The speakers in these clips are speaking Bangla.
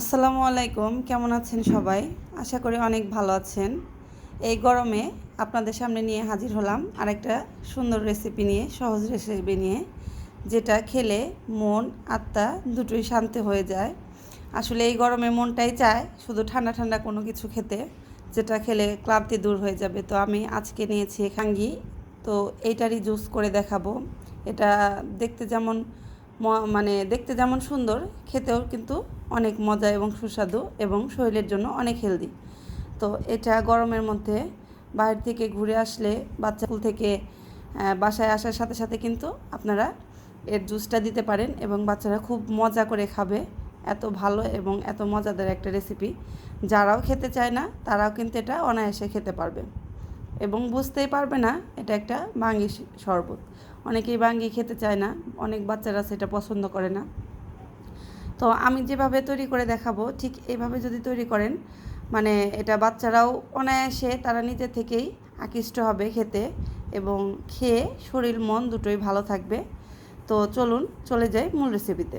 আসসালামু আলাইকুম, কেমন আছেন সবাই? আশা করি অনেক ভালো আছেন। এই গরমে আপনাদের সামনে নিয়ে হাজির হলাম আরেকটা সুন্দর রেসিপি নিয়ে, সহজ রেসিপি নিয়ে, যেটা খেলে মন, আত্মা দুটোই শান্তি হয়ে যায়। আসলে এই গরমে মনটাই চায় শুধু ঠান্ডা ঠান্ডা কোনো কিছু খেতে, যেটা খেলে ক্লান্তি দূর হয়ে যাবে। তো আমি আজকে নিয়েছি খাঙ্গি। তো এইটারই জুস করে দেখাবো। এটা দেখতে যেমন মানে দেখতে যেমন সুন্দর, খেতেও কিন্তু অনেক মজা এবং সুস্বাদু এবং শরীরের জন্য অনেক হেলদি তো এটা গরমের মধ্যে বাইরে থেকে ঘুরে আসলে বাচ্চা স্কুল থেকে বাসায় আসার সাথে সাথে কিন্তু আপনারা এর জুসটা দিতে পারেন এবং বাচ্চারা খুব মজা করে খাবে। এত ভালো এবং এত মজাদার একটা রেসিপি যারাও খেতে চায় না, তারাও কিন্তু এটা অনায়াসে খেতে পারবে। এবং বুঝতেই পারবে না, এটা একটা বাঙ্গি শ- শরবত। অনেকেই বাঙ্গি খেতে চায় না, অনেক বাচ্চারা সেটা পছন্দ করে না। তো আমি যেভাবে তৈরি করে দেখাবো, ঠিক এইভাবে যদি তৈরি করেন মানে এটা বাচ্চারাও অনায়াসে তারা নিজে থেকেই আকৃষ্ট হবে খেতে এবং খেয়ে শরীর, মন দুটোই ভালো থাকবে। তো চলুন, চলে যাই মূল রেসিপিতে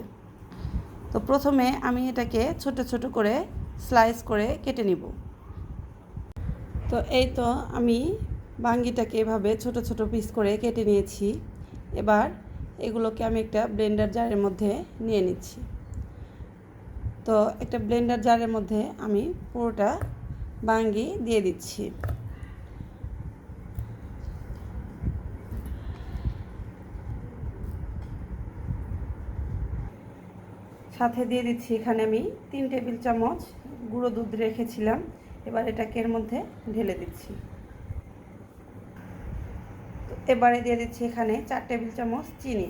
তো প্রথমে আমি এটাকে ছোট ছোট করে স্লাইস করে কেটে নিব। তো এই তো আমি বাঙ্গিটাকে এভাবে ছোট ছোট পিস করে কেটে নিয়েছি। এবার এগুলোকে আমি একটা ব্লেন্ডার জারের মধ্যে নিয়ে নিচ্ছি। তো একটা ব্লেন্ডার জারের মধ্যে আমি পুরোটা বাঙ্গি দিয়ে দিচ্ছি। সাথে দিয়ে দিচ্ছি এখানে আমি তিন টেবিল চামচ গুঁড়ো দুধ রেখেছিলাম। এবার এটাকে এর মধ্যে ঢেলে দিচ্ছি। এবারে দিয়ে দিচ্ছি এখানে চার টেবিল চামচ চিনি।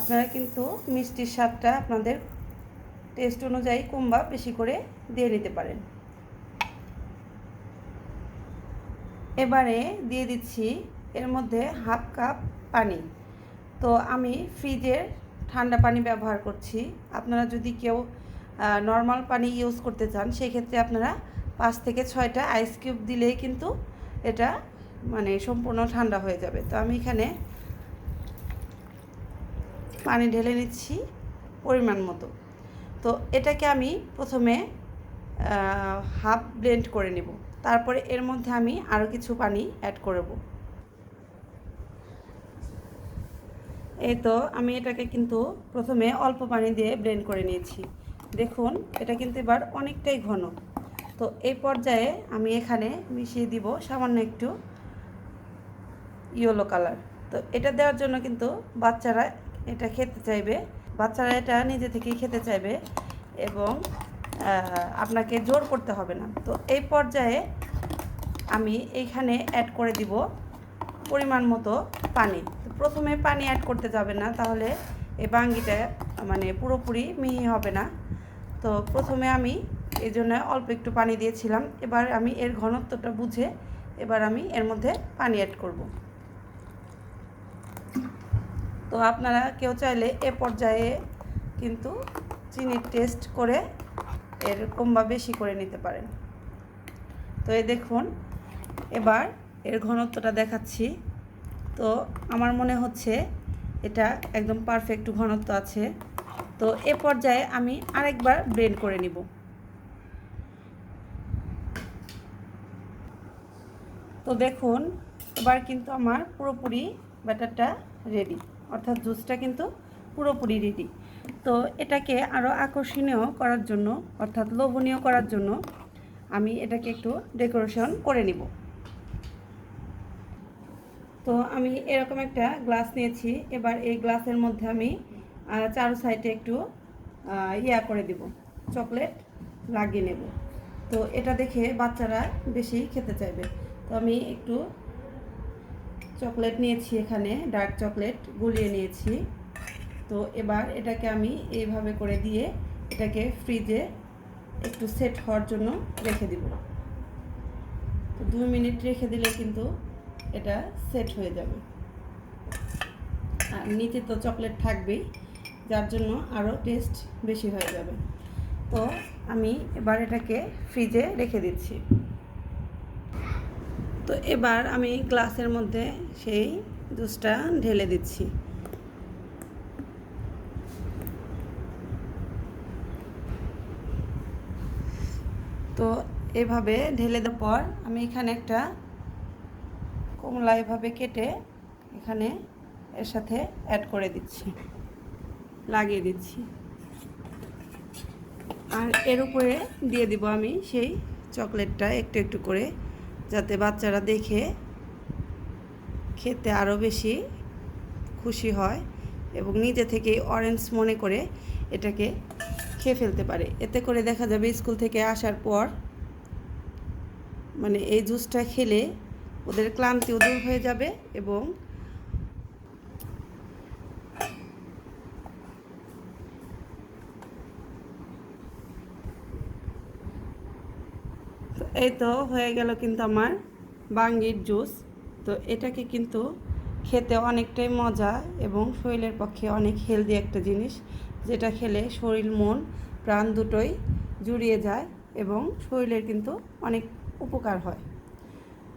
আপনারা কিন্তু মিষ্টির স্বাদটা আপনাদের টেস্ট অনুযায়ী কম বেশি করে দিয়ে নিতে পারেন। এবারে দিয়ে দিচ্ছি এর মধ্যে হাফ কাপ পানি। তো আমি ফ্রিজের ঠান্ডা পানি ব্যবহার করছি। আপনারা যদি কেউ নর্মাল পানি ইউজ করতে চান সেই ক্ষেত্রে আপনারা পাঁচ থেকে ছয়টা আইস কিউব দিলেই কিন্তু এটা মানে সম্পূর্ণ ঠান্ডা হয়ে যাবে। তো আমি এখানে পানি ঢেলে নিচ্ছি পরিমাণ মতো। তো এটাকে আমি প্রথমে হাফ ব্লেন্ড করে নেব। তারপরে এর মধ্যে আমি আরও কিছু পানি অ্যাড করব। এই তো আমি এটাকে কিন্তু প্রথমে অল্প পানি দিয়ে ব্লেন্ড করে নিয়েছি। দেখুন, এটা কিন্তু এবার অনেকটাই ঘন। তো এই পর্যায়ে আমি এখানে মিশিয়ে দিব সামান্য একটু ইয়েলো কালার। তো এটা দেওয়ার জন্য কিন্তু বাচ্চারা এটা খেতে চাইবে। বাচ্চারা এটা নিজে থেকেই খেতে চাইবে এবং আপনাকে জোর করতে হবে না। তো এই পর্যায়ে আমি এইখানে অ্যাড করে দিব পরিমাণ মতো পানি। তো প্রথমে পানি অ্যাড করতে যাবে না, তাহলে এই বাঙ্গিটা মানে পুরোপুরি মিহি হবে না। তো প্রথমে আমি এই জন্য অল্প একটু পানি দিয়েছিলাম। এবার আমি এর ঘনত্বটা বুঝে এবার আমি এর মধ্যে পানি অ্যাড করব। তো আপনারা কেউ চাইলে এ পর্যায়ে কিন্তু চিনির টেস্ট করে এরকম বা বেশি করে নিতে পারেন। তো এ দেখুন, এবার এর ঘনত্বটা দেখাচ্ছি। তো আমার মনে হচ্ছে এটা একদম পারফেক্ট ঘনত্ব আছে। তো এ পর্যায়ে আমি আরেকবার ব্লেন্ড করে নিব। তো দেখুন, এবার কিন্তু আমার পুরোপুরি ব্যাটারটা রেডি। অর্থাৎ জুসটা কিন্তু পুরোপুরি রেডি তো এটাকে আরও আকর্ষণীয় করার জন্য, অর্থাৎ লোভনীয় করার জন্য আমি এটাকে একটু ডেকোরেশন করে নিব। তো আমি এরকম একটা গ্লাস নিয়েছি, এবার এই গ্লাসের মধ্যে আমি চারো সাইডে একটু ইয়া করে দিব চকলেট লাগিয়ে নেব। তো এটা দেখে বাচ্চারা বেশি খেতে চাইবে। তো আমি একটু চকলেট নিয়েছি এখানে, ডার্ক চকলেট গুলিয়ে নিয়েছি। তো এবার এটাকে আমি এইভাবে করে দিয়ে এটাকে ফ্রিজে একটু সেট হওয়ার জন্য রেখে দিব। তো দুই মিনিট রেখে দিলে কিন্তু এটা সেট হয়ে যাবে। আর নিচে তো চকলেট থাকবেই, যার জন্য আরও টেস্ট বেশি হয়ে যাবে। তো আমি এবার এটাকে ফ্রিজে রেখে দিচ্ছি। তো এবার আমি গ্লাসের মধ্যে সেই জুসটা ঢেলে দিচ্ছি। তো এভাবে ঢেলে দেওয়ার পর আমি এখানে একটা কমলা এভাবে কেটে এখানে এর সাথে অ্যাড করে দিচ্ছি, লাগিয়ে দিচ্ছি। আর এর উপরে দিয়ে দিব আমি সেই চকলেটটা একটু একটু করে যাতে বাচ্চারা দেখে খেতে আরও বেশি খুশি হয় এবং নিজে থেকেই অরেঞ্জ মনে করে এটাকে খেয়ে ফেলতে পারে। এতে করে দেখা যাবে স্কুল থেকে আসার পর মানে এই জুসটা খেলে ওদের ক্লান্তিও দূর হয়ে যাবে এবং এই তো হয়ে গেল কিন্তু আমার বাঙ্গির জুস। তো এটাকে কিন্তু খেতে অনেকটাই মজা এবং শরীরের পক্ষে অনেক হেলদি একটা জিনিস, যেটা খেলে শরীর, মন, প্রাণ দুটোই জুড়িয়ে যায় এবং শরীরের কিন্তু অনেক উপকার হয়।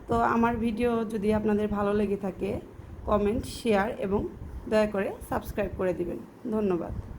তো আমার ভিডিও যদি আপনাদের ভালো লেগে থাকে কমেন্ট শেয়ার এবং দয়া করে সাবস্ক্রাইব করে দিবেন। ধন্যবাদ।